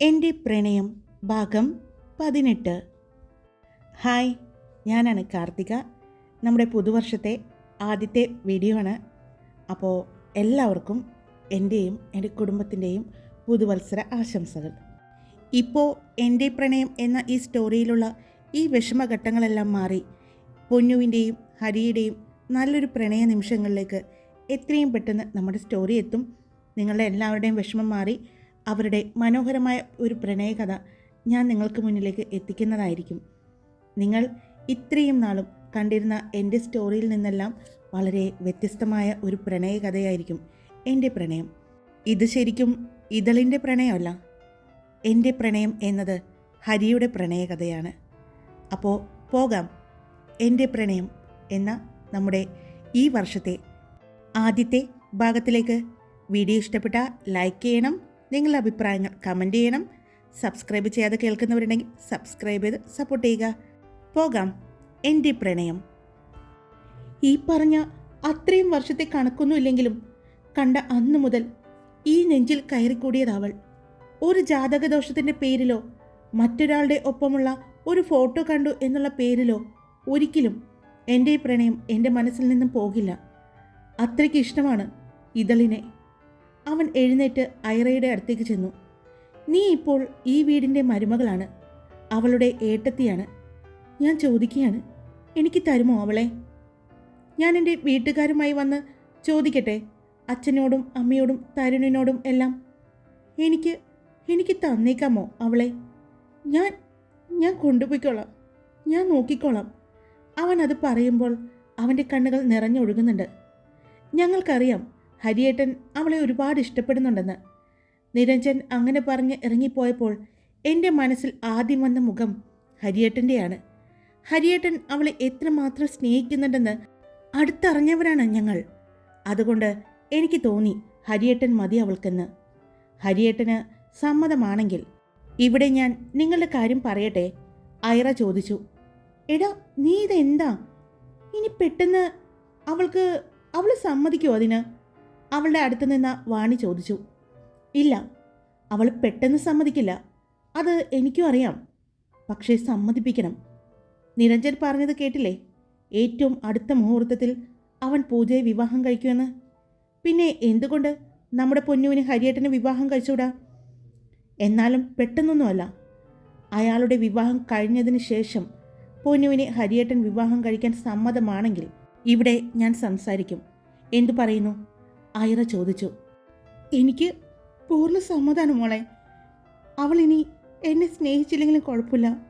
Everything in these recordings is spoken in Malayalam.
എന്റെ പ്രണയം ഭാഗം പതിനെട്ട്. ഹായ് ഞാനാണ് കാർത്തിക. നമ്മുടെ പുതുവർഷത്തെ ആദ്യത്തെ വീഡിയോ ആണ്. അപ്പോൾ എല്ലാവർക്കും എന്റെയും എന്റെ കുടുംബത്തിന്റെയും പുതുവത്സര ആശംസകൾ. ഇപ്പോൾ എന്റെ പ്രണയം എന്ന ഈ സ്റ്റോറിയിലുള്ള ഈ വിഷമഘട്ടങ്ങളെല്ലാം മാറി പൊന്നുവിന്റെയും ഹരിയുടെയും നല്ലൊരു പ്രണയ നിമിഷങ്ങളിലേക്ക് എത്രയും പെട്ടെന്ന് നമ്മുടെ സ്റ്റോറി എത്തും. നിങ്ങളുടെ എല്ലാവരുടെയും വിഷമം മാറി അവരുടെ മനോഹരമായ ഒരു പ്രണയകഥ ഞാൻ നിങ്ങൾക്ക് മുന്നിലേക്ക് എത്തിക്കുന്നതായിരിക്കും. നിങ്ങൾ ഇത്രയും നാളും കണ്ടിരുന്ന എന്റെ സ്റ്റോറിയിൽ നിന്നെല്ലാം വളരെ വ്യത്യസ്തമായ ഒരു പ്രണയകഥയായിരിക്കും എന്റെ പ്രണയം. ഇത് ശരിക്കും ഇതളിന്റെ പ്രണയമല്ല. എന്റെ പ്രണയം എന്നത് ഹരിയുടെ പ്രണയകഥയാണ്. അപ്പോൾ പോകാം. എന്റെ പ്രണയം എന്ന നമ്മുടെ ഈ വർഷത്തെ ആദ്യത്തെ ഭാഗത്തിലേക്ക്. വീഡിയോ ഇഷ്ടപ്പെട്ട ലൈക്ക് ചെയ്യണം. നിങ്ങളുടെ അഭിപ്രായങ്ങൾ കമന്റ് ചെയ്യണം. സബ്സ്ക്രൈബ് ചെയ്യാതെ കേൾക്കുന്നവരുണ്ടെങ്കിൽ സബ്സ്ക്രൈബ് ചെയ്ത് സപ്പോർട്ട് ചെയ്യുക. പോകാം. എന്റെ പ്രണയം. ഈ പറഞ്ഞ അത്രയും വർഷത്തെ കണക്കൊന്നുമില്ലെങ്കിലും കണ്ട അന്നു മുതൽ ഈ നെഞ്ചിൽ കയറിക്കൂടിയതവൾ. ഒരു ജാതകദോഷത്തിന്റെ പേരിലോ മറ്റൊരാളുടെ ഒപ്പമുള്ള ഒരു ഫോട്ടോ കണ്ടു എന്നുള്ള പേരിലോ ഒരിക്കലും എന്റെ പ്രണയം എന്റെ മനസ്സിൽ നിന്നും പോകില്ല. അത്രയ്ക്ക് ഇഷ്ടമാണ് ഇതളിനെ. അവൻ എഴുന്നേറ്റ് ഐറയുടെ അടുത്തേക്ക് ചെന്നു. നീ ഇപ്പോൾ ഈ വീടിന്റെ മരുമകളാണ്. അവളുടെ ഏട്ടത്തിയാണ്. ഞാൻ ചോദിക്കുകയാണ്. എനിക്ക് തരുമോ അവളെ? ഞാൻ എന്റെ വീട്ടുകാരുമായി വന്ന് ചോദിക്കട്ടെ. അച്ഛനോടും അമ്മയോടും തരുണിനോടും എല്ലാം. എനിക്ക് എനിക്ക് തന്നേക്കാമോ അവളെ? ഞാൻ ഞാൻ കൊണ്ടുപോയിക്കോളാം. ഞാൻ നോക്കിക്കോളാം. അവൻ അത് പറയുമ്പോൾ അവന്റെ കണ്ണുകൾ നിറഞ്ഞൊഴുകുന്നുണ്ട്. ഞങ്ങൾക്കറിയാം ഹരിയേട്ടൻ അവളെ ഒരുപാട് ഇഷ്ടപ്പെടുന്നുണ്ടെന്ന്. നിരഞ്ജൻ അങ്ങനെ പറഞ്ഞ് ഇറങ്ങിപ്പോയപ്പോൾ എന്റെ മനസ്സിൽ ആദ്യം വന്ന മുഖം ഹരിയേട്ടന്റെയാണ്. ഹരിയേട്ടൻ അവളെ എത്രമാത്രം സ്നേഹിക്കുന്നുണ്ടെന്ന് അടുത്തറിഞ്ഞവരാണ് ഞങ്ങൾ. അതുകൊണ്ട് എനിക്ക് തോന്നി ഹരിയേട്ടൻ മതി അവൾക്കെന്ന്. ഹരിയേട്ടന് സമ്മതമാണെങ്കിൽ ഇവിടെ ഞാൻ നിങ്ങളുടെ കാര്യം പറയട്ടെ? ഐറ ചോദിച്ചു. എടാ നീ ഇതെന്താ? ഇനി പെട്ടെന്ന് അവൾക്ക് അവൾ സമ്മതിക്കുമോ അതിന്? അവളുടെ അടുത്ത് നിന്ന് വാണി ചോദിച്ചു. ഇല്ല അവൾ പെട്ടെന്ന് സമ്മതിക്കില്ല. അത് എനിക്കും അറിയാം. പക്ഷേ സമ്മതിപ്പിക്കണം. നിരഞ്ജൻ പറഞ്ഞത് കേട്ടില്ലേ? ഏറ്റവും അടുത്ത മുഹൂർത്തത്തിൽ അവൻ പൂജയെ വിവാഹം കഴിക്കുമെന്ന്. പിന്നെ എന്തുകൊണ്ട് നമ്മുടെ പൊന്നുവിന് ഹരിയേട്ടന് വിവാഹം കഴിച്ചുകൂടാ? എന്നാലും പെട്ടെന്നൊന്നുമല്ല. അയാളുടെ വിവാഹം കഴിഞ്ഞതിന് ശേഷം പൊന്നുവിനെ ഹരിയേട്ടൻ വിവാഹം കഴിക്കാൻ സമ്മതമാണെങ്കിൽ ഇവിടെ ഞാൻ സംസാരിക്കും. എന്തു പറയുന്നു? ഐറ ചോദിച്ചു. എനിക്ക് പൂർണ സമ്മതമാണ് മോളെ. അവൾ ഇനി എന്നെ സ്നേഹിച്ചില്ലെങ്കിലും കുഴപ്പമില്ല.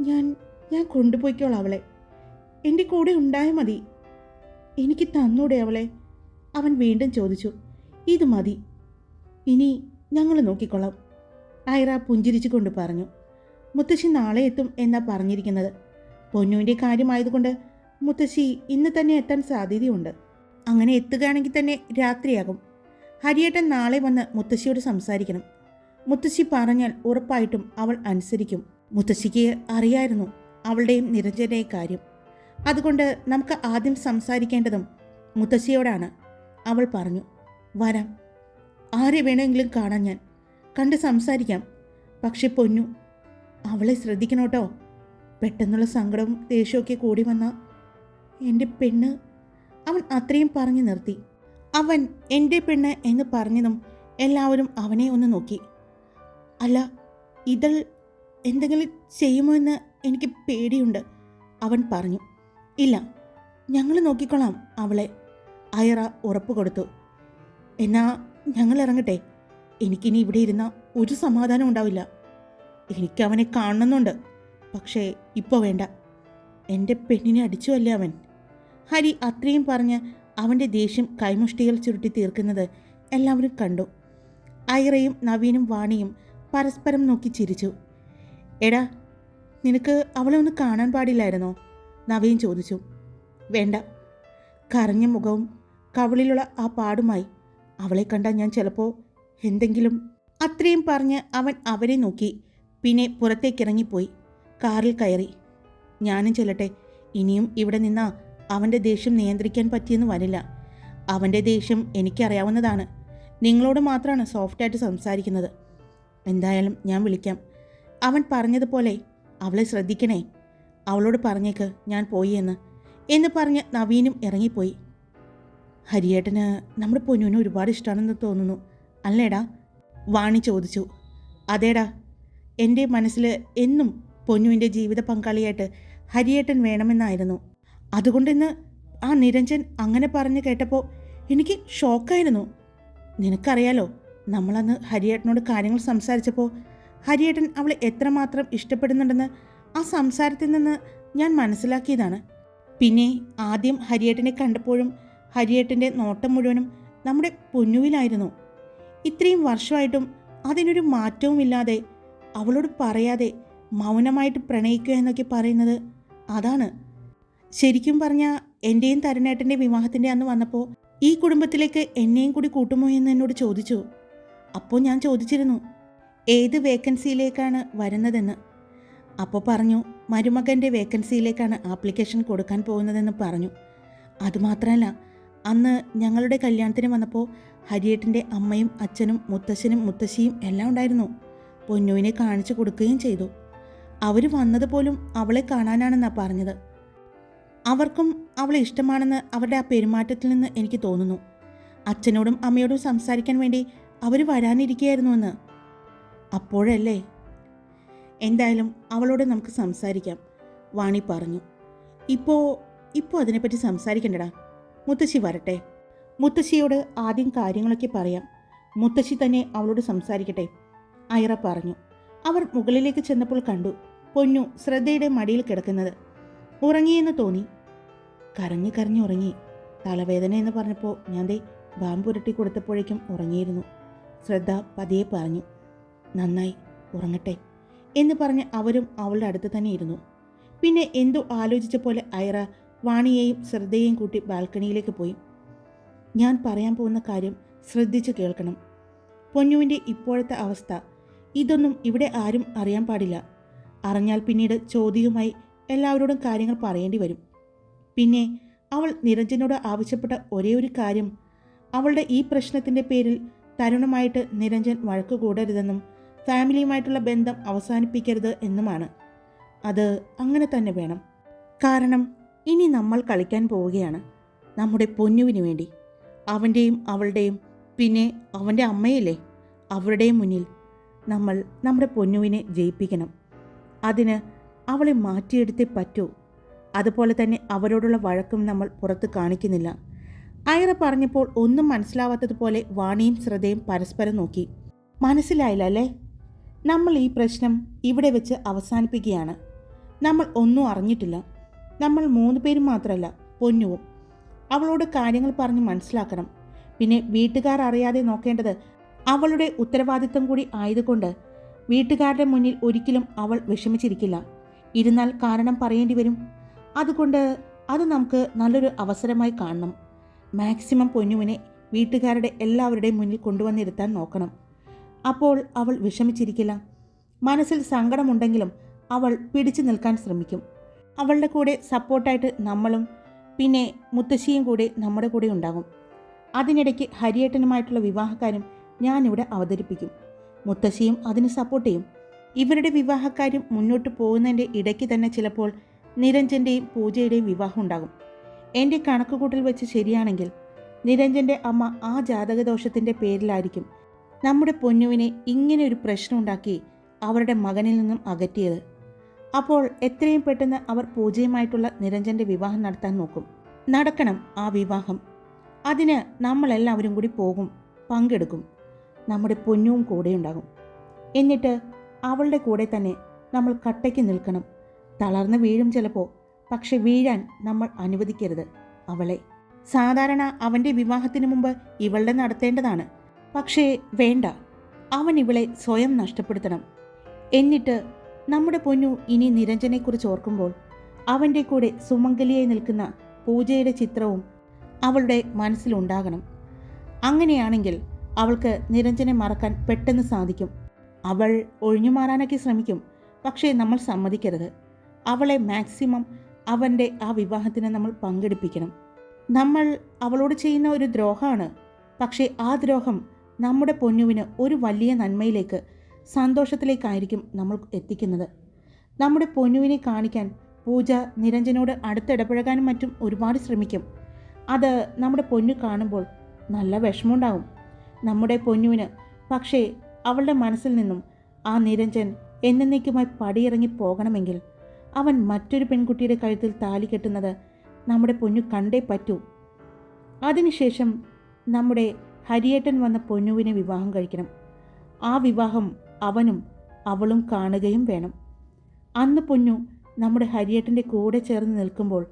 ഞാൻ ഞാൻ കൊണ്ടുപോയിക്കോളാം അവളെ. എന്റെ കൂടെ ഉണ്ടായാൽ മതി. എനിക്ക് തന്നൂടെ അവളെ. അവൻ വീണ്ടും ചോദിച്ചു. ഇത് മതി. ഇനി ഞങ്ങൾ നോക്കിക്കൊള്ളാം. ഐറ പുഞ്ചിരിച്ചു കൊണ്ട് പറഞ്ഞു. മുത്തശ്ശി നാളെ എത്തും എന്നാ പറഞ്ഞിരിക്കുന്നത്. പൊന്നുവിന്റെ കാര്യമായതുകൊണ്ട് മുത്തശ്ശി ഇന്ന് തന്നെ എത്താൻ സാധ്യതയുണ്ട്. അങ്ങനെ എത്തുകയാണെങ്കിൽ തന്നെ രാത്രിയാകും. ഹരിയേട്ടൻ നാളെ വന്ന് മുത്തശ്ശിയോട് സംസാരിക്കണം. മുത്തശ്ശി പറഞ്ഞാൽ ഉറപ്പായിട്ടും അവൾ അനുസരിക്കും. മുത്തശ്ശിക്ക് അറിയായിരുന്നു അവളുടെയും നിരഞ്ജന്റെയും കാര്യം. അതുകൊണ്ട് നമുക്ക് ആദ്യം സംസാരിക്കേണ്ടതും മുത്തശ്ശിയോടാണ്. അവൾ പറഞ്ഞു വരാം. ആരെ വേണമെങ്കിലും കാണാൻ ഞാൻ. കണ്ട് സംസാരിക്കാം. പക്ഷെ പൊന്നു അവളെ ശ്രദ്ധിക്കണോട്ടോ പെട്ടെന്നുള്ള സങ്കടവും ദേഷ്യമൊക്കെ കൂടി വന്ന എന്റെ പെണ്ണ് അവൻ അത്രയും പറഞ്ഞു നിർത്തി. അവൻ എന്റെ പെണ്ണ് എന്ന് പറഞ്ഞതും എല്ലാവരും അവനെ ഒന്ന് നോക്കി. അല്ല ഇതൾ എന്തെങ്കിലും ചെയ്യുമോ എന്ന് എനിക്ക് പേടിയുണ്ട് അവൻ പറഞ്ഞു. ഇല്ല ഞങ്ങൾ നോക്കിക്കൊള്ളാം അവളെ അയറ ഉറപ്പ് കൊടുത്തു. എന്നാ ഞങ്ങൾ ഇറങ്ങട്ടെ എനിക്കിനി ഇവിടെ ഇരുന്ന ഒരു സമാധാനം ഉണ്ടാവില്ല. എനിക്ക് അവനെ കാണണമെന്നുണ്ട് പക്ഷേ ഇപ്പോൾ വേണ്ട. എന്റെ പെണ്ണിനെ അടിച്ചു അല്ലേ അവൻ? ഹരി അത്രയും പറഞ്ഞ് അവന്റെ ദേഷ്യം കൈമുഷ്ടികൾ ചുരുട്ടി തീർക്കുന്നത് എല്ലാവരും കണ്ടു. ഐറയും നവീനും വാണിയും പരസ്പരം നോക്കി ചിരിച്ചു. എടാ നിനക്ക് അവളെ ഒന്ന് കാണാൻ പാടില്ലായിരുന്നോ? നവീൻ ചോദിച്ചു. വേണ്ട. കരഞ്ഞ മുഖവും കവിളിലുള്ള ആ പാടുമായി അവളെ കണ്ടാൽ ഞാൻ ചിലപ്പോൾ എന്തെങ്കിലും അത്രയും പറഞ്ഞ് അവൻ അവരെ നോക്കി പിന്നെ പുറത്തേക്കിറങ്ങിപ്പോയി. കാറിൽ കയറി. ഞാനും ചെല്ലട്ടെ ഇനിയും ഇവിടെ നിന്നാ അവന്റെ ദേഷ്യം നിയന്ത്രിക്കാൻ പറ്റിയെന്ന് വരില്ല. അവന്റെ ദേഷ്യം എനിക്കറിയാവുന്നതാണ്. നിങ്ങളോട് മാത്രമാണ് സോഫ്റ്റായിട്ട് സംസാരിക്കുന്നത്. എന്തായാലും ഞാൻ വിളിക്കാം. അവൻ പറഞ്ഞതുപോലെ അവളെ ശ്രദ്ധിക്കണേ. അവളോട് പറഞ്ഞേക്ക് ഞാൻ പോയി എന്ന്. എന്ന് പറഞ്ഞ് നവീനും ഇറങ്ങിപ്പോയി. ഹരിയേട്ടന് നമ്മുടെ പൊന്നുവിന് ഒരുപാട് ഇഷ്ടമാണെന്ന് തോന്നുന്നു. അല്ലേടാ? വാണി ചോദിച്ചു. അതേടാ. എന്റെ മനസ്സിൽ എന്നും പൊന്നുവിന്റെ ജീവിത പങ്കാളിയായിട്ട് ഹരിയേട്ടൻ വേണമെന്നായിരുന്നു. അതുകൊണ്ടിന്ന് ആ നിരഞ്ജൻ അങ്ങനെ പറഞ്ഞു കേട്ടപ്പോൾ എനിക്ക് ഷോക്കായിരുന്നു. നിനക്കറിയാലോ നമ്മളന്ന് ഹരിയേട്ടനോട് കാര്യങ്ങൾ സംസാരിച്ചപ്പോൾ ഹരിയേട്ടൻ അവളെ എത്രമാത്രം ഇഷ്ടപ്പെടുന്നുണ്ടെന്ന് ആ സംസാരത്തിൽ നിന്ന് ഞാൻ മനസ്സിലാക്കിയതാണ്. പിന്നെ ആദ്യം ഹരിയേട്ടനെ കണ്ടപ്പോഴും ഹരിയേട്ടന്റെ നോട്ടം മുഴുവനും നമ്മുടെ പൊന്നുവിലായിരുന്നു. ഇത്രയും വർഷമായിട്ടും അതിനൊരു മാറ്റവുമില്ലാതെ അവളോട് പറയാതെ മൗനമായിട്ട് പ്രണയിക്കുക എന്നൊക്കെ പറയുന്നത് അതാണ് ശരിക്കും പറഞ്ഞാൽ എന്റെയും തരുണേട്ടന്റെ വിവാഹത്തിന്റെ അന്ന് വന്നപ്പോൾ ഈ കുടുംബത്തിലേക്ക് എന്നെയും കൂടി കൂട്ടുമോ എന്ന് എന്നോട് ചോദിച്ചു. അപ്പോൾ ഞാൻ ചോദിച്ചിരുന്നു ഏത് വേക്കൻസിയിലേക്കാണ് വരുന്നതെന്ന്? അപ്പോൾ പറഞ്ഞു മരുമകന്റെ വേക്കൻസിയിലേക്കാണ് ആപ്ലിക്കേഷൻ കൊടുക്കാൻ പോകുന്നതെന്ന് പറഞ്ഞു. അതുമാത്രമല്ല അന്ന് ഞങ്ങളുടെ കല്യാണത്തിന് വന്നപ്പോൾ ഹരിയേട്ടന്റെ അമ്മയും അച്ഛനും മുത്തശ്ശനും മുത്തശ്ശിയും എല്ലാം ഉണ്ടായിരുന്നു. പൊന്നുവിനെ കാണിച്ചു കൊടുക്കുകയും ചെയ്തു. അവർ വന്നതുപോലും അവളെ കാണാനാണെന്നാണ് പറഞ്ഞത്. അവർക്കും അവളെ ഇഷ്ടമാണെന്ന് അവരുടെ ആ പെരുമാറ്റത്തിൽ നിന്ന് എനിക്ക് തോന്നുന്നു. അച്ഛനോടും അമ്മയോടും സംസാരിക്കാൻ വേണ്ടി അവർ വരാനിരിക്കുകയായിരുന്നുവെന്ന് അപ്പോഴല്ലേ? എന്തായാലും അവളോട് നമുക്ക് സംസാരിക്കാം വാണി പറഞ്ഞു. ഇപ്പോൾ ഇപ്പോൾ അതിനെപ്പറ്റി സംസാരിക്കണ്ടടാ. മുത്തശ്ശി വരട്ടെ. മുത്തശ്ശിയോട് ആദ്യം കാര്യങ്ങളൊക്കെ പറയാം. മുത്തശ്ശി തന്നെ അവളോട് സംസാരിക്കട്ടെ ഐറ പറഞ്ഞു. അവർ മുകളിലേക്ക് ചെന്നപ്പോൾ കണ്ടു പൊന്നു ശ്രദ്ധയുടെ മടിയിൽ കിടക്കുന്നത്. ഉറങ്ങിയെന്ന് തോന്നി. കരഞ്ഞു കരഞ്ഞു ഉറങ്ങി. തലവേദന എന്ന് പറഞ്ഞപ്പോൾ ഞാൻ ദേ ബാമ്പുരട്ടി കൊടുത്തപ്പോഴേക്കും ഉറങ്ങിയിരുന്നു. ശ്രദ്ധ പതിയെ പറഞ്ഞു നന്നായി ഉറങ്ങട്ടെ എന്ന് പറഞ്ഞ് അവരും അവളുടെ അടുത്ത് തന്നെ ഇരുന്നു. പിന്നെ എന്തോ ആലോചിച്ച പോലെ ഐറ വാണിയെയും ശ്രദ്ധയെയും കൂട്ടി ബാൽക്കണിയിലേക്ക് പോയി. ഞാൻ പറയാൻ പോകുന്ന കാര്യം ശ്രദ്ധിച്ചു കേൾക്കണം. പൊന്നുവിന്റെ ഇപ്പോഴത്തെ അവസ്ഥ ഇതൊന്നും ഇവിടെ ആരും അറിയാൻ പാടില്ല. അറിഞ്ഞാൽ പിന്നീട് ചോദ്യവുമായി എല്ലാവരോടും കാര്യങ്ങൾ പറയേണ്ടി വരും. പിന്നെ അവൾ നിരഞ്ജനോട് ആവശ്യപ്പെട്ട ഒരേ ഒരു കാര്യം. അവളുടെ ഈ പ്രശ്നത്തിന്റെ പേരിൽ തരുണമായിട്ട് നിരഞ്ജൻ വഴക്ക് കൂടരുതെന്നും ഫാമിലിയുമായിട്ടുള്ള ബന്ധം അവസാനിപ്പിക്കരുത് എന്നുമാണ്. അത് അങ്ങനെ തന്നെ വേണം. കാരണം ഇനി നമ്മൾ കളിക്കാൻ പോവുകയാണ്. നമ്മുടെ പൊന്നുവിന് വേണ്ടി. അവന്റെയും അവളുടെയും പിന്നെ അവന്റെ അമ്മയല്ലേ? അവരുടെയും മുന്നിൽ നമ്മൾ നമ്മുടെ പൊന്നുവിനെ ജയിപ്പിക്കണം. അതിന് അവളെ മാറ്റിയെടുത്തേ പറ്റൂ. അതുപോലെ തന്നെ അവരോടുള്ള വഴക്കും നമ്മൾ പുറത്ത് കാണിക്കുന്നില്ല. ഐറ പറഞ്ഞപ്പോൾ ഒന്നും മനസ്സിലാവാത്തതുപോലെ വാണിയും ശ്രദ്ധയും പരസ്പരം നോക്കി. മനസ്സിലായില്ല അല്ലേ? നമ്മൾ ഈ പ്രശ്നം ഇവിടെ വെച്ച് അവസാനിപ്പിക്കുകയാണ്. നമ്മൾ ഒന്നും അറിഞ്ഞിട്ടില്ല. നമ്മൾ മൂന്ന് പേരും മാത്രമല്ല പൊന്നുവും. അവളോട് കാര്യങ്ങൾ പറഞ്ഞ് മനസ്സിലാക്കണം. പിന്നെ വീട്ടുകാർ അറിയാതെ നോക്കേണ്ടത് അവളുടെ ഉത്തരവാദിത്തം കൂടി ആയതുകൊണ്ട് വീട്ടുകാരുടെ മുന്നിൽ ഒരിക്കലും അവൾ വിഷമിച്ചിരിക്കില്ല. ഇരുന്നാൽ കാരണം പറയേണ്ടി വരും. അതുകൊണ്ട് അത് നമുക്ക് നല്ലൊരു അവസരമായി കാണണം. മാക്സിമം പൊന്നുവിനെ വീട്ടുകാരുടെ എല്ലാവരുടെയും മുന്നിൽ കൊണ്ടുവന്നിരുത്താൻ നോക്കണം. അപ്പോൾ അവൾ വിഷമിച്ചിരിക്കില്ല. മനസ്സിൽ സങ്കടമുണ്ടെങ്കിലും അവൾ പിടിച്ചു നിൽക്കാൻ ശ്രമിക്കും. അവളുടെ കൂടെ സപ്പോർട്ടായിട്ട് നമ്മളും പിന്നെ മുത്തശ്ശിയും കൂടെ നമ്മുടെ കൂടെ ഉണ്ടാകും. അതിനിടയ്ക്ക് ഹരിയേട്ടനുമായിട്ടുള്ള വിവാഹക്കാരും ഞാനിവിടെ അവതരിപ്പിക്കും. മുത്തശ്ശിയും അതിന് സപ്പോർട്ട് ചെയ്യും. ഇവരുടെ വിവാഹക്കാര്യം മുന്നോട്ട് പോകുന്നതിന്റെ ഇടയ്ക്ക് തന്നെ ചിലപ്പോൾ നിരഞ്ജന്റെയും പൂജയുടെയും വിവാഹം ഉണ്ടാകും. എന്റെ കണക്കുകൂട്ടൽ വെച്ച് ശരിയാണെങ്കിൽ നിരഞ്ജന്റെ അമ്മ ആ ജാതകദോഷത്തിന്റെ പേരിലായിരിക്കും നമ്മുടെ പൊന്നുവിനെ ഇങ്ങനെ ഒരു പ്രശ്നം ഉണ്ടാക്കി അവരുടെ മകനിൽ നിന്നും അകറ്റിയത്. അപ്പോൾ എത്രയും പെട്ടെന്ന് അവർ പൂജയുമായിട്ടുള്ള നിരഞ്ജന്റെ വിവാഹം നടത്താൻ നോക്കും. നടക്കണം ആ വിവാഹം. അതിന് നമ്മളെല്ലാവരും കൂടി പോകും പങ്കെടുക്കും. നമ്മുടെ പൊന്നുവും കൂടെയുണ്ടാകും എന്നിട്ട് അവളുടെ കൂടെ തന്നെ നമ്മൾ കട്ടയ്ക്ക് നിൽക്കണം. തളർന്ന് വീഴും ചിലപ്പോൾ പക്ഷെ വീഴാൻ നമ്മൾ അനുവദിക്കരുത്. അവളെ. സാധാരണ അവന്റെ വിവാഹത്തിന് മുമ്പ് ഇവളുടെ നടത്തേണ്ടതാണ്. പക്ഷേ വേണ്ട. അവൻ ഇവളെ സ്വയം നഷ്ടപ്പെടുത്തണം. എന്നിട്ട് നമ്മുടെ പൊന്നു ഇനി നിരഞ്ജനെക്കുറിച്ച് ഓർക്കുമ്പോൾ അവന്റെ കൂടെ സുമംഗലിയായി നിൽക്കുന്ന പൂജയുടെ ചിത്രവും അവളുടെ മനസ്സിലുണ്ടാകണം. അങ്ങനെയാണെങ്കിൽ അവൾക്ക് നിരഞ്ജനെ മറക്കാൻ പെട്ടെന്ന് സാധിക്കും. അവൾ ഒഴിഞ്ഞു മാറാനൊക്കെ ശ്രമിക്കും. പക്ഷേ നമ്മൾ സമ്മതിക്കരുത്. അവളെ മാക്സിമം അവന്റെ ആ വിവാഹത്തിന് നമ്മൾ പങ്കെടുപ്പിക്കണം. നമ്മൾ അവളോട് ചെയ്യുന്ന ഒരു ദ്രോഹമാണ്. പക്ഷേ ആ ദ്രോഹം നമ്മുടെ പൊന്നുവിന് ഒരു വലിയ നന്മയിലേക്ക് സന്തോഷത്തിലേക്കായിരിക്കും നമ്മൾ എത്തിക്കുന്നത്. നമ്മുടെ പൊന്നുവിനെ കാണിക്കാൻ പൂജ നിരഞ്ജനോട് അടുത്തിടപഴകാനും മറ്റും ഒരുപാട് ശ്രമിക്കും. അത് നമ്മുടെ പൊന്നു കാണുമ്പോൾ നല്ല വിഷമമുണ്ടാവും. നമ്മുടെ പൊന്നുവിന് പക്ഷേ അവളുടെ മനസ്സിൽ നിന്നും ആ നിരഞ്ജൻ എന്നേക്കുമായി പടിയിറങ്ങി പോകണമെങ്കിൽ അവൻ മറ്റൊരു പെൺകുട്ടിയുടെ കഴുത്തിൽ താലി കെട്ടുന്നത് നമ്മുടെ പൊന്നു കണ്ടേ പറ്റൂ. അതിനുശേഷം നമ്മുടെ ഹരിയേട്ടൻ വന്ന പൊന്നുവിനെ വിവാഹം കഴിക്കണം. ആ വിവാഹം അവനും അവളും കാണുകയും വേണം. അന്ന് പൊന്നു നമ്മുടെ ഹരിയേട്ടന്റെ കൂടെ ചേർന്ന് നിൽക്കുമ്പോൾ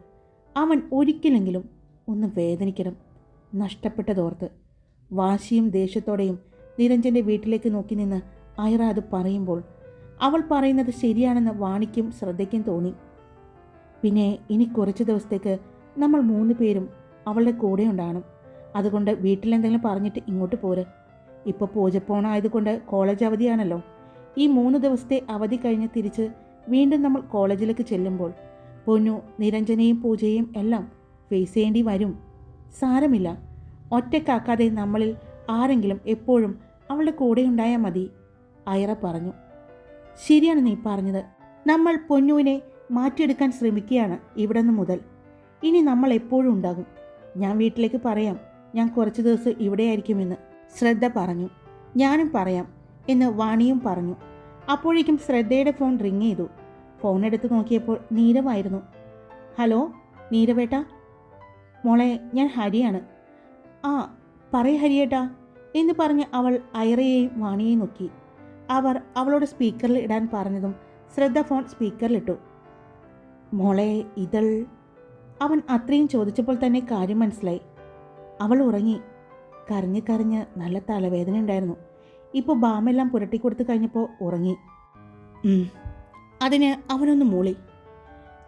അവൻ ഒരിക്കലെങ്കിലും ഒന്ന് വേദനിക്കണം. നഷ്ടപ്പെട്ടതോർത്ത് വാശിയും ദേഷ്യത്തോടെയും നിരഞ്ജന്റെ വീട്ടിലേക്ക് നോക്കി നിന്ന് ഐറ അത് പറയുമ്പോൾ അവൾ പറയുന്നത് ശരിയാണെന്ന് വാണിക്കും ശ്രദ്ധയ്ക്കും തോന്നി. പിന്നെ ഇനി കുറച്ച് ദിവസത്തേക്ക് നമ്മൾ മൂന്ന് പേരും അവളുടെ കൂടെ ഉണ്ടാകണം. അതുകൊണ്ട് വീട്ടിലെന്തെങ്കിലും പറഞ്ഞിട്ട് ഇങ്ങോട്ട് പോര്. ഇപ്പോൾ പൂജപ്പോണായതുകൊണ്ട് കോളേജ് അവധിയാണല്ലോ. ഈ മൂന്ന് ദിവസത്തെ അവധി കഴിഞ്ഞ് തിരിച്ച് വീണ്ടും നമ്മൾ കോളേജിലേക്ക് ചെല്ലുമ്പോൾ പൊന്നു നിരഞ്ജനയും പൂജയും എല്ലാം ഫേസ് ചെയ്യേണ്ടി വരും. സാരമില്ല. ഒറ്റക്കാക്കാതെ നമ്മളിൽ ആരെങ്കിലും എപ്പോഴും അവളുടെ കൂടെ ഉണ്ടായാൽ മതി ഐറ പറഞ്ഞു. ശരിയാണ് നീ പറഞ്ഞത്. നമ്മൾ പൊന്നുവിനെ മാറ്റിയെടുക്കാൻ ശ്രമിക്കുകയാണ് ഇവിടെ നിന്ന് മുതൽ. ഇനി നമ്മൾ എപ്പോഴും ഉണ്ടാകും. ഞാൻ വീട്ടിലേക്ക് പറയാം ഞാൻ കുറച്ച് ദിവസം ഇവിടെയായിരിക്കുമെന്ന്. ശ്രദ്ധ പറഞ്ഞു. ഞാനും പറയാം എന്ന് വാണിയും പറഞ്ഞു. അപ്പോഴേക്കും ശ്രദ്ധയുടെ ഫോൺ റിങ് ചെയ്തു. ഫോൺ എടുത്ത് നോക്കിയപ്പോൾ നീരവായിരുന്നു. ഹലോ നീരവേട്ട? മോളെ ഞാൻ ഹരിയാണ്. ആ പറയ ഹരിയേട്ടാ. എന്ന് പറഞ്ഞ് അവൾ ഐറയെയും വാണിയെയും നോക്കി. അവർ അവളോട് സ്പീക്കറിൽ ഇടാൻ പറഞ്ഞതും ശ്രദ്ധ ഫോൺ സ്പീക്കറിലിട്ടു മോളെ ഇതൾ അവൻ അത്രയും ചോദിച്ചപ്പോൾ തന്നെ കാര്യം മനസ്സിലായി. അവൾ ഉറങ്ങി. കരഞ്ഞ് കരഞ്ഞ് നല്ല തലവേദന ഉണ്ടായിരുന്നു. ഇപ്പോൾ ബാമെല്ലാം പുരട്ടി കൊടുത്തു കഴിഞ്ഞപ്പോൾ ഉറങ്ങി. അതിന് അവനൊന്ന് മൂളി.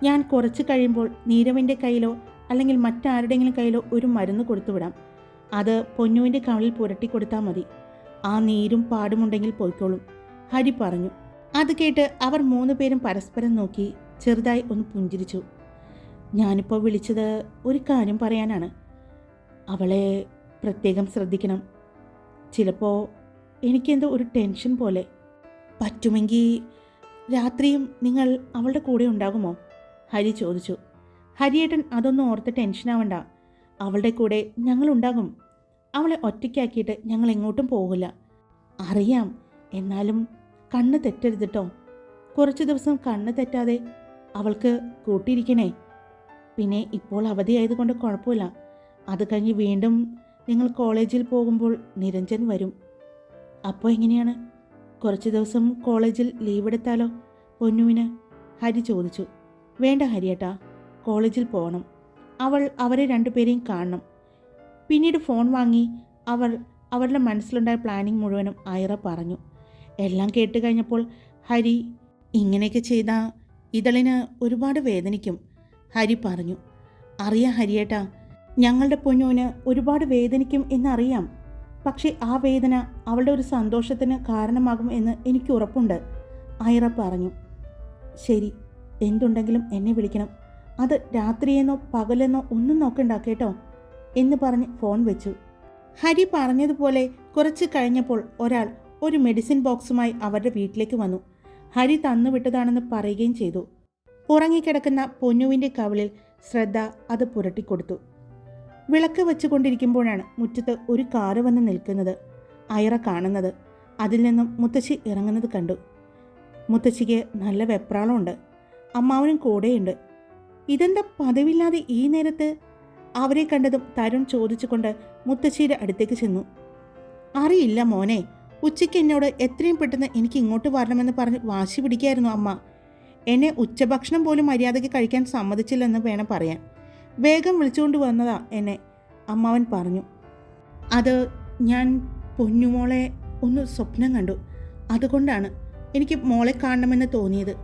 ഞാൻ കുറച്ച് കഴിയുമ്പോൾ നീരവിന്റെ കയ്യിലോ അല്ലെങ്കിൽ മറ്റാരുടെങ്കിലും കയ്യിലോ ഒരു മരുന്ന് കൊടുത്തു വിടാം അത് പൊന്നുവിന്റെ കവളിൽ പുരട്ടി കൊടുത്താൽ മതി. ആ നീരും പാടുമുണ്ടെങ്കിൽ പോയിക്കോളും. ഹരി പറഞ്ഞു. അത് കേട്ട് അവർ മൂന്ന് പേരും പരസ്പരം നോക്കി ചെറുതായി ഒന്ന് പുഞ്ചിരിച്ചു. ഞാനിപ്പോൾ വിളിച്ചത് ഒരു കാര്യം പറയാനാണ്. അവളെ പ്രത്യേകം ശ്രദ്ധിക്കണം. ചിലപ്പോൾ എനിക്കെന്തോ ഒരു ടെൻഷൻ പോലെ. പറ്റുമെങ്കിൽ രാത്രിയും നിങ്ങൾ അവളുടെ കൂടെ ഉണ്ടാകുമോ? ഹരി ചോദിച്ചു. ഹരിയേട്ടൻ അതൊന്നും ഓർത്ത് ടെൻഷനാവണ്ട. അവളുടെ കൂടെ ഞങ്ങളുണ്ടാകും. അവളെ ഒറ്റയ്ക്കാക്കിയിട്ട് ഞങ്ങൾ എങ്ങോട്ടും പോകില്ല. അറിയാം എന്നാലും കണ്ണ് തെറ്റരുത് കേട്ടോ കുറച്ച് ദിവസം കണ്ണ് തെറ്റാതെ അവൾക്ക് കൂട്ടിയിരിക്കണേ. പിന്നെ ഇപ്പോൾ അവധിയായതുകൊണ്ട് കുഴപ്പമില്ല. അത് കഴിഞ്ഞ് വീണ്ടും നിങ്ങൾ കോളേജിൽ പോകുമ്പോൾ നിരഞ്ജൻ വരും. അപ്പോൾ എങ്ങനെയാണ്? കുറച്ച് ദിവസം കോളേജിൽ ലീവ് എടുത്താലോ? പൊന്നുവിന് ഹരി ചോദിച്ചു. വേണ്ട ഹരിയേട്ടാ കോളേജിൽ പോകണം. അവൾ അവരെ രണ്ടുപേരെയും കാണണം. പിന്നീട് ഫോൺ വാങ്ങി അവൾ അവരുടെ മനസ്സിലുണ്ടായ പ്ലാനിങ് മുഴുവനും ഐറ പറഞ്ഞു. എല്ലാം കേട്ട് കഴിഞ്ഞപ്പോൾ ഹരി ഇങ്ങനെയൊക്കെ ചെയ്ത ഇതളിന് ഒരുപാട് വേദനിക്കും ഹരി പറഞ്ഞു. അറിയാം ഹരിയേട്ടാ ഞങ്ങളുടെ പൊന്നുവിന് ഒരുപാട് വേദനിക്കും എന്നറിയാം. പക്ഷേ ആ വേദന അവളുടെ ഒരു സന്തോഷത്തിന് കാരണമാകും എന്ന് എനിക്ക് ഉറപ്പുണ്ട് ഐറ പറഞ്ഞു. ശരി എന്തുണ്ടെങ്കിലും എന്നെ വിളിക്കണം. അത് രാത്രിയെന്നോ പകലെന്നോ ഒന്നും നോക്കണ്ട കേട്ടോ? എന്ന് പറഞ്ഞ് ഫോൺ വെച്ചു. ഹരി പറഞ്ഞതുപോലെ കുറച്ച് കഴിഞ്ഞപ്പോൾ ഒരാൾ ഒരു മെഡിസിൻ ബോക്സുമായി അവരുടെ വീട്ടിലേക്ക് വന്നു. ഹരി തന്നുവിട്ടതാണെന്ന് പറയുകയും ചെയ്തു. ഉറങ്ങിക്കിടക്കുന്ന പൊന്നുവിന്റെ കവളിൽ ശ്രദ്ധ അത് പുരട്ടിക്കൊടുത്തു. വിളക്ക് വെച്ചുകൊണ്ടിരിക്കുമ്പോഴാണ് മുറ്റത്ത് ഒരു കാറ് വന്ന് നിൽക്കുന്നത്. അയറ കാണുന്നത്. അതിൽ നിന്നും മുത്തശ്ശി ഇറങ്ങുന്നത് കണ്ടു. മുത്തശ്ശിക്ക് നല്ല വെപ്രാളമുണ്ട്. അമ്മാവനും കൂടെയുണ്ട്. ഇതെന്താ പതിവില്ലാതെ ഈ നേരത്ത്? അവരെ കണ്ടതും തരുൺ ചോദിച്ചുകൊണ്ട് മുത്തശ്ശിയുടെ അടുത്തേക്ക് ചെന്നു. അറിയില്ല മോനെ ഉച്ചയ്ക്ക് എന്നോട് എത്രയും പെട്ടെന്ന് എനിക്ക് ഇങ്ങോട്ട് വരണമെന്ന് പറഞ്ഞ് വാശി പിടിക്കായിരുന്നു അമ്മ. എന്നെ ഉച്ചഭക്ഷണം പോലും മര്യാദയ്ക്ക് കഴിക്കാൻ സമ്മതിച്ചില്ലെന്ന് വേണം പറയാൻ. വേഗം വിളിച്ചുകൊണ്ട് വന്നതാ എന്നെ അമ്മാവൻ പറഞ്ഞു. അത് ഞാൻ പൊന്നുമോളെ ഒന്ന് സ്വപ്നം കണ്ടു. അതുകൊണ്ടാണ് എനിക്ക് മോളെ കാണണമെന്ന് തോന്നിയത്.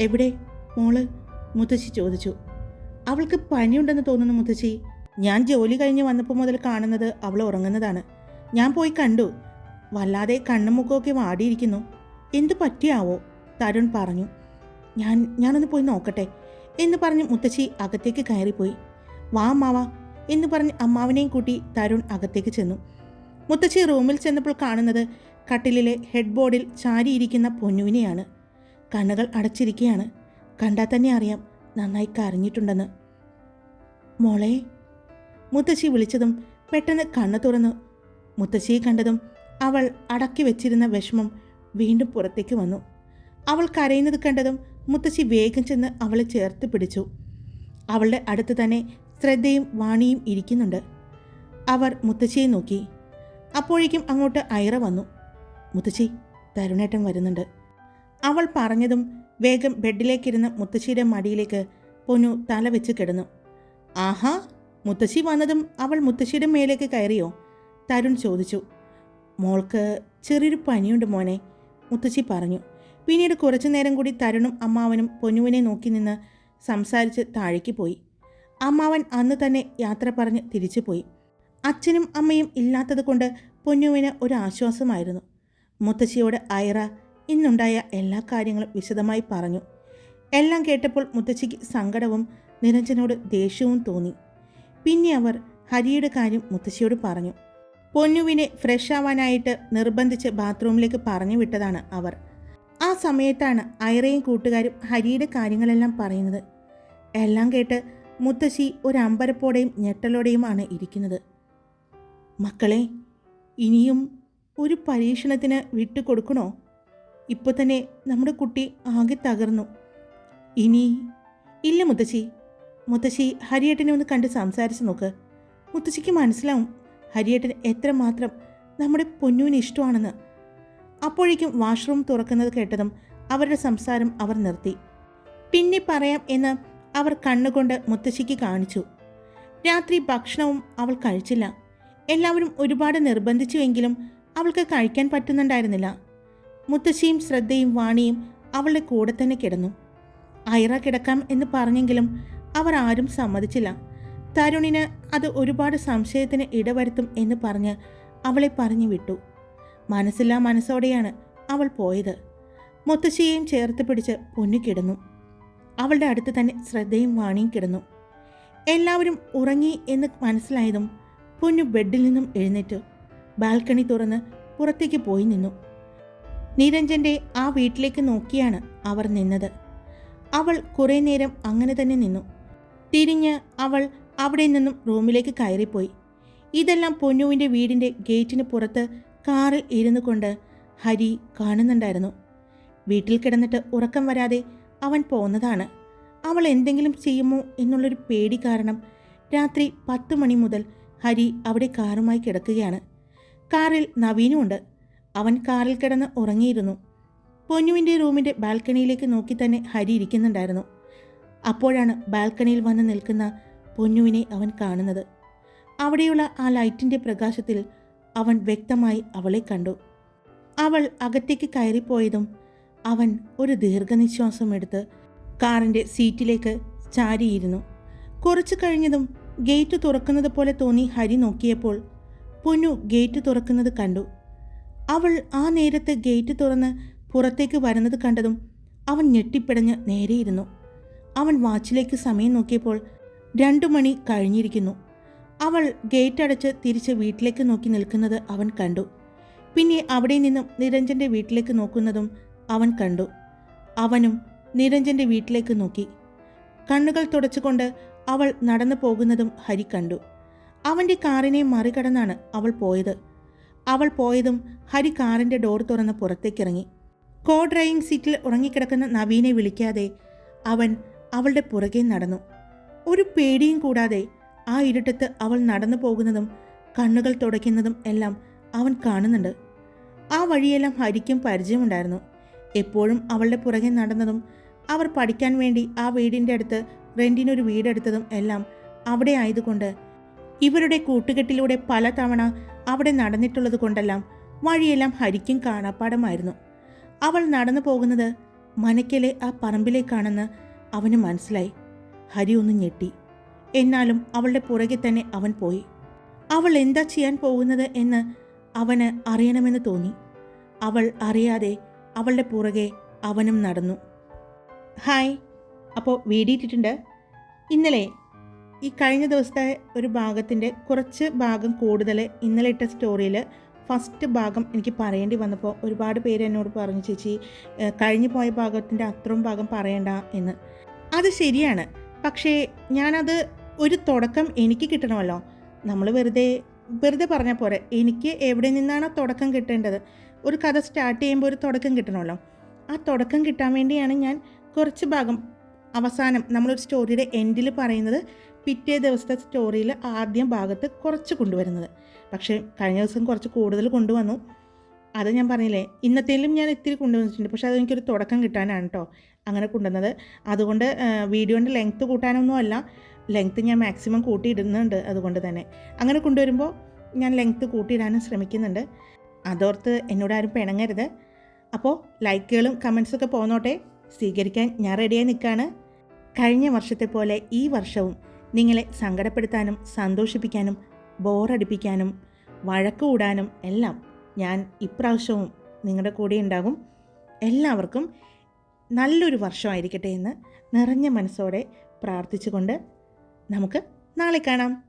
എവിടെ മോൾ? മുത്തശ്ശി ചോദിച്ചു. അവൾക്ക് പനിയുണ്ടെന്ന് തോന്നുന്നു മുത്തശ്ശി. ഞാൻ ജോലി കഴിഞ്ഞ് വന്നപ്പോൾ മുതൽ കാണുന്നത് അവൾ ഉറങ്ങുന്നതാണ്. ഞാൻ പോയി കണ്ടു. വല്ലാതെ കണ്ണും മുഖമൊക്കെ വാടിയിരിക്കുന്നു. എന്തു പറ്റിയാവോ? തരുൺ പറഞ്ഞു. ഞാൻ ഞാനൊന്ന് പോയി നോക്കട്ടെ എന്ന് പറഞ്ഞ് മുത്തശ്ശി അകത്തേക്ക് കയറിപ്പോയി. വാ അമ്മാവ എന്ന് പറഞ്ഞ് അമ്മാവിനെയും കൂട്ടി തരുൺ അകത്തേക്ക് ചെന്നു. മുത്തശ്ശി റൂമിൽ ചെന്നപ്പോൾ കാണുന്നത് കട്ടിലിലെ ഹെഡ് ബോർഡിൽ ചാരിയിരിക്കുന്ന പൊന്നുവിനെയാണ്. കണ്ണുകൾ അടച്ചിരിക്കുകയാണ്. കണ്ടാൽ തന്നെ അറിയാം നന്നായി കരഞ്ഞിട്ടുണ്ടെന്ന്. മോളെ മുത്തശ്ശി വിളിച്ചതും പെട്ടെന്ന് കണ്ണു തുറന്നു. മുത്തശ്ശിയെ കണ്ടതും അവൾ അടക്കി വെച്ചിരുന്ന വിഷമം വീണ്ടും പുറത്തേക്ക് വന്നു. അവൾ കരയുന്നത് കണ്ടതും മുത്തശ്ശി വേഗം ചെന്ന് അവളെ ചേർത്ത് പിടിച്ചു. അവളുടെ അടുത്ത് തന്നെ ശ്രദ്ധയും വാണിയും ഇരിക്കുന്നുണ്ട്. അവർ മുത്തശ്ശിയെ നോക്കി. അപ്പോഴേക്കും അങ്ങോട്ട് ഐറ വന്നു. മുത്തശ്ശി തരുണേട്ടൻ വരുന്നുണ്ട്. അവൾ പറഞ്ഞതും വേഗം ബെഡിലേക്കിരുന്ന് മുത്തശ്ശിയുടെ മടിയിലേക്ക് പൊന്നു തല വെച്ച് കിടന്നു. ആഹാ മുത്തശ്ശി വന്നതും അവൾ മുത്തശ്ശിയുടെ മേലേക്ക് കയറിയോ? തരുൺ ചോദിച്ചു. മോൾക്ക് ചെറിയൊരു പനിയുണ്ട് മോനെ മുത്തശ്ശി പറഞ്ഞു. പിന്നീട് കുറച്ചു നേരം കൂടി തരുണും അമ്മാവനും പൊന്നുവിനെ നോക്കി നിന്ന് സംസാരിച്ച് താഴേക്ക് പോയി. അമ്മാവൻ അന്ന് തന്നെ യാത്ര പറഞ്ഞ് തിരിച്ചു പോയി. അച്ഛനും അമ്മയും ഇല്ലാത്തത് കൊണ്ട് പൊന്നുവിന് ഒരു ആശ്വാസമായിരുന്നു. മുത്തശ്ശിയോട് ഐറ ഇന്നുണ്ടായ എല്ലാ കാര്യങ്ങളും വിശദമായി പറഞ്ഞു. എല്ലാം കേട്ടപ്പോൾ മുത്തശ്ശിക്ക് സങ്കടവും നിരഞ്ജനോട് ദേഷ്യവും തോന്നി. പിന്നെ അവർ ഹരിയുടെ കാര്യം മുത്തശ്ശിയോട് പറഞ്ഞു. പൊന്നുവിനെ ഫ്രഷ് ആവാനായിട്ട് നിർബന്ധിച്ച് ബാത്റൂമിലേക്ക് പറഞ്ഞു വിട്ടതാണ് അവർ. ആ സമയത്താണ് ഐറയും കൂട്ടുകാരും ഹരിയുടെ കാര്യങ്ങളെല്ലാം പറയുന്നത്. എല്ലാം കേട്ട് മുത്തശ്ശി ഒരു ഞെട്ടലോടെയുമാണ് ഇരിക്കുന്നത്. മക്കളെ ഇനിയും ഒരു പരീക്ഷണത്തിന് വിട്ടുകൊടുക്കണോ? ഇപ്പോൾ തന്നെ നമ്മുടെ കുട്ടി ആകെ തകർന്നു. ഇനി ഇല്ല മുത്തശ്ശി. മുത്തശ്ശി ഹരിയേട്ടനെ ഒന്ന് കണ്ട് സംസാരിച്ച് നോക്ക്. മുത്തശ്ശിക്ക് മനസ്സിലാവും ഹരിയേട്ടൻ എത്രമാത്രം നമ്മുടെ പൊന്നുവിന് ഇഷ്ടമാണെന്ന്. അപ്പോഴേക്കും വാഷ്റൂം തുറക്കുന്നത് കേട്ടതും അവരുടെ സംസാരം അവർ നിർത്തി. പിന്നെ പറയാം എന്ന് അവർ കണ്ണുകൊണ്ട് മുത്തശ്ശിക്ക് കാണിച്ചു. രാത്രി ഭക്ഷണവും അവൾ കഴിച്ചില്ല. എല്ലാവരും ഒരുപാട് നിർബന്ധിച്ചുവെങ്കിലും അവൾക്ക് കഴിക്കാൻ പറ്റുന്നുണ്ടായിരുന്നില്ല. മുത്തശ്ശിയും ശ്രദ്ധയും വാണിയും അവളുടെ കൂടെ തന്നെ കിടന്നു. ഐറ കിടക്കാം എന്ന് പറഞ്ഞെങ്കിലും അവർ ആരും സമ്മതിച്ചില്ല. തരുണിന് അത് ഒരുപാട് സംശയത്തിന് ഇടവരുത്തും എന്ന് പറഞ്ഞ് അവളെ പറഞ്ഞു വിട്ടു. മനസ്സില്ലാ മനസ്സോടെയാണ് അവൾ പോയത്. മുത്തശ്ശിയെയും ചേർത്ത് പിടിച്ച് പൊന്നു കിടന്നു. അവളുടെ അടുത്ത് തന്നെ ശ്രദ്ധയും വാണിയും കിടന്നു. എല്ലാവരും ഉറങ്ങി എന്ന് മനസ്സിലായതും പൊന്നു ബെഡിൽ നിന്നും എഴുന്നേറ്റ്. ബാൽക്കണി തുറന്ന് പുറത്തേക്ക് പോയി നിന്നു. നിരഞ്ജന്റെ ആ വീട്ടിലേക്ക് നോക്കിയാണ് അവർ നിന്നത്. അവൾ കുറേ നേരം അങ്ങനെ തന്നെ നിന്നു. തിരിഞ്ഞ് അവൾ അവിടെ നിന്നും റൂമിലേക്ക് കയറിപ്പോയി. ഇതെല്ലാം പൊന്നുവിന്റെ വീടിന്റെ ഗേറ്റിന് പുറത്ത് കാറിൽ ഇരുന്നു കൊണ്ട് ഹരി കാണുന്നുണ്ടായിരുന്നു. വീട്ടിൽ കിടന്നിട്ട് ഉറക്കം വരാതെ അവൻ പോന്നതാണ്. അവൾ എന്തെങ്കിലും ചെയ്യുമോ എന്നുള്ളൊരു പേടി കാരണം രാത്രി പത്ത് മണി മുതൽ ഹരി അവിടെ കാറുമായി കിടക്കുകയാണ്. കാറിൽ നവീനുമുണ്ട് അവൻ കാറിൽ കിടന്ന് ഉറങ്ങിയിരുന്നു. പൊന്നുവിന്റെ റൂമിന്റെ ബാൽക്കണിയിലേക്ക് നോക്കി തന്നെ ഹരി ഇരിക്കുന്നുണ്ടായിരുന്നു. അപ്പോഴാണ് ബാൽക്കണിയിൽ വന്ന് നിൽക്കുന്ന പൊന്നുവിനെ അവൻ കാണുന്നത്. അവിടെയുള്ള ആ ലൈറ്റിന്റെ പ്രകാശത്തിൽ അവൻ വ്യക്തമായി അവളെ കണ്ടു. അവൾ അകത്തേക്ക് കയറിപ്പോയതും അവൻ ഒരു ദീർഘനിശ്വാസം എടുത്ത് കാറിന്റെ സീറ്റിലേക്ക് ചാരിയിരുന്നു. കുറച്ചു കഴിഞ്ഞതും ഗേറ്റ് തുറക്കുന്നത് പോലെ തോന്നി ഹരി നോക്കിയപ്പോൾ പൊന്നു ഗേറ്റ് തുറക്കുന്നത് കണ്ടു. അവൾ ആ നേരത്ത് ഗേറ്റ് തുറന്ന് പുറത്തേക്ക് വരുന്നത് കണ്ടതും അവൻ ഞെട്ടിപ്പിടഞ്ഞ് നേരെയിരുന്നു അവൻ വാച്ചിലേക്ക് സമയം നോക്കിയപ്പോൾ രണ്ടു മണി കഴിഞ്ഞിരിക്കുന്നു. അവൾ ഗേറ്റ് അടച്ച് തിരിച്ച് വീട്ടിലേക്ക് നോക്കി നിൽക്കുന്നത് അവൻ കണ്ടു. പിന്നെ അവിടെ നിന്നും നിരഞ്ജന്റെ വീട്ടിലേക്ക് നോക്കുന്നതും അവൻ കണ്ടു. അവനും നിരഞ്ജന്റെ വീട്ടിലേക്ക് നോക്കി. കണ്ണുകൾ തുടച്ചുകൊണ്ട് അവൾ നടന്നു പോകുന്നതും ഹരി കണ്ടു. അവന്റെ കാറിനെ മറികടന്നാണ് അവൾ പോയത്. അവൾ പോയതും ഹരി കാറിന്റെ ഡോർ തുറന്ന് പുറത്തേക്കിറങ്ങി. കോ ഡ്രൈവിംഗ് സീറ്റിൽ ഉറങ്ങിക്കിടക്കുന്ന നവീനെ വിളിക്കാതെ അവൻ അവളുടെ പുറകെ നടന്നു. ഒരു പേടിയും കൂടാതെ ആ ഇരുട്ടത്ത് അവൾ നടന്നു പോകുന്നതും കണ്ണുകൾ തുടയ്ക്കുന്നതും എല്ലാം അവൻ കാണുന്നുണ്ട്. ആ വഴിയെല്ലാം ഹരിക്കും പരിചയമുണ്ടായിരുന്നു. എപ്പോഴും അവളുടെ പുറകെ നടന്നതും അവർ പഠിക്കാൻ വേണ്ടി ആ വീടിന്റെ അടുത്ത് റെന്റിനൊരു വീടെടുത്തതും എല്ലാം അവിടെ ആയതുകൊണ്ട് ഇവരുടെ കൂട്ടുകെട്ടിലൂടെ പലതവണ അവിടെ നടന്നിട്ടുള്ളത് കൊണ്ടെല്ലാം വഴിയെല്ലാം ഹരിക്കും കാണാപ്പാടമായിരുന്നു. അവൾ നടന്നു പോകുന്നത് മനയ്ക്കലെ ആ പറമ്പിലേക്കാണെന്ന് അവന് മനസ്സിലായി. ഹരി ഒന്ന് ഞെട്ടി. എന്നാലും അവളുടെ പുറകെ തന്നെ അവൻ പോയി. അവൾ എന്താ ചെയ്യാൻ പോകുന്നത് എന്ന് അവന് അറിയണമെന്ന് തോന്നി. അവൾ അറിയാതെ അവളുടെ പുറകെ അവനും നടന്നു. ഹായ്. അപ്പോൾ വീഡിയോ ഇട്ടിട്ടുണ്ട് ഇന്നലെ ഈ കഴിഞ്ഞ ദിവസത്തെ ഒരു ഭാഗത്തിന്റെ കുറച്ച് ഭാഗം കൂടുതൽ ഇന്നലെ ഇട്ട സ്റ്റോറിയിൽ ഫസ്റ്റ് ഭാഗം എനിക്ക് പറയേണ്ടി വന്നപ്പോൾ ഒരുപാട് പേര് എന്നോട് പറഞ്ഞു ചേച്ചി കഴിഞ്ഞു പോയ ഭാഗത്തിന്റെ അത്രയും ഭാഗം പറയണ്ട എന്ന്. അത് ശരിയാണ്. പക്ഷേ ഞാനത് ഒരു തുടക്കം എനിക്ക് കിട്ടണമല്ലോ. നമ്മൾ വെറുതെ വെറുതെ പറഞ്ഞ പോരെ. എനിക്ക് എവിടെ നിന്നാണ് തുടക്കം കിട്ടേണ്ടത്? ഒരു കഥ സ്റ്റാർട്ട് ചെയ്യുമ്പോൾ ഒരു തുടക്കം കിട്ടണമല്ലോ. ആ തുടക്കം കിട്ടാൻ വേണ്ടിയാണ് ഞാൻ കുറച്ച് ഭാഗം അവസാനം നമ്മളൊരു സ്റ്റോറിയുടെ എൻഡിൽ പറയുന്നത് പിറ്റേ ദിവസത്തെ സ്റ്റോറിയിൽ ആദ്യം ഭാഗത്ത് കുറച്ച് കൊണ്ടുവരുന്നത്. പക്ഷേ കഴിഞ്ഞ ദിവസം കുറച്ച് കൂടുതൽ കൊണ്ടുവന്നു. അത് ഞാൻ പറഞ്ഞില്ലേ ഇന്നത്തേലും ഞാൻ ഇത്തിരി കൊണ്ടുവന്നിട്ടുണ്ട്. പക്ഷേ അതെനിക്കൊരു തുടക്കം കിട്ടാനാണ് കേട്ടോ അങ്ങനെ കൊണ്ടുവന്നത്. അതുകൊണ്ട് വീഡിയോന്റെ ലെങ്ത്ത് കൂട്ടാനൊന്നുമല്ല ലെങ്ത്ത് ഞാൻ മാക്സിമം കൂട്ടിയിടുന്നുണ്ട് അതുകൊണ്ട് തന്നെ. അങ്ങനെ കൊണ്ടുവരുമ്പോൾ ഞാൻ ലെങ്ത്ത് കൂട്ടിയിടാനും ശ്രമിക്കുന്നുണ്ട്. അതോർത്ത് എന്നോട് ആരും പിണങ്ങരുത് അപ്പോൾ ലൈക്കുകളും കമൻസൊക്കെ പോന്നോട്ടെ. സ്വീകരിക്കാൻ ഞാൻ റെഡിയായി നിൽക്കുകയാണ് കഴിഞ്ഞ വർഷത്തെ പോലെ ഈ വർഷവും നിങ്ങളെ സങ്കടപ്പെടുത്താനും സന്തോഷിപ്പിക്കാനും ബോറടിപ്പിക്കാനും വഴക്ക് കൂടാനും എല്ലാം ഞാൻ ഇപ്രാവശ്യവും നിങ്ങളുടെ കൂടെ ഉണ്ടാകും. എല്ലാവർക്കും നല്ലൊരു വർഷമായിരിക്കട്ടെ എന്ന് നിറഞ്ഞ മനസ്സോടെ പ്രാർത്ഥിച്ചുകൊണ്ട് നമുക്ക് നാളെ കാണാം.